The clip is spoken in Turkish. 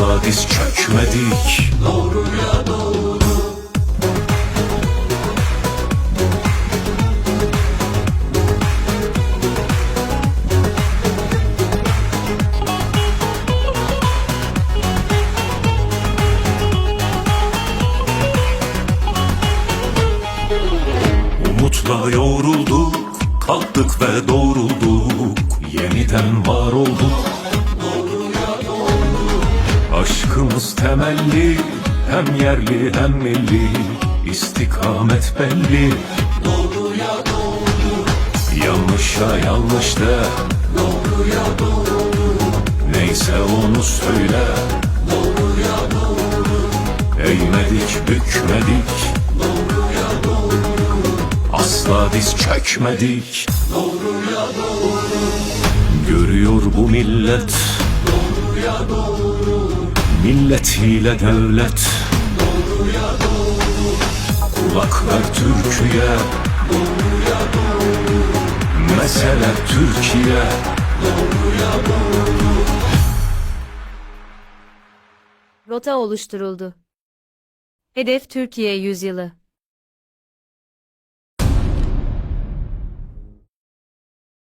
Asla diz çökmedik. Doğruya doğru. Umutla yoğrulduk Kalktık ve doğrulduk. Yeniden var olduk Aşkımız temelli Hem yerli hem milli. İstikamet belli. Doğruya doğru. Yanlışa yanlış de. Doğruya doğru. Neyse onu söyle. Doğruya doğru. Eğmedik bükmedik. Doğruya doğru. Asla diz çökmedik. Doğruya doğru. Görüyor bu millet. Doğruya doğru Milletiyle devlet Doğruya doğru Kulak Türkiye Doğruya doğru Mesele Türkiye Doğruya doğru Rota oluşturuldu. Hedef Türkiye yüzyılı.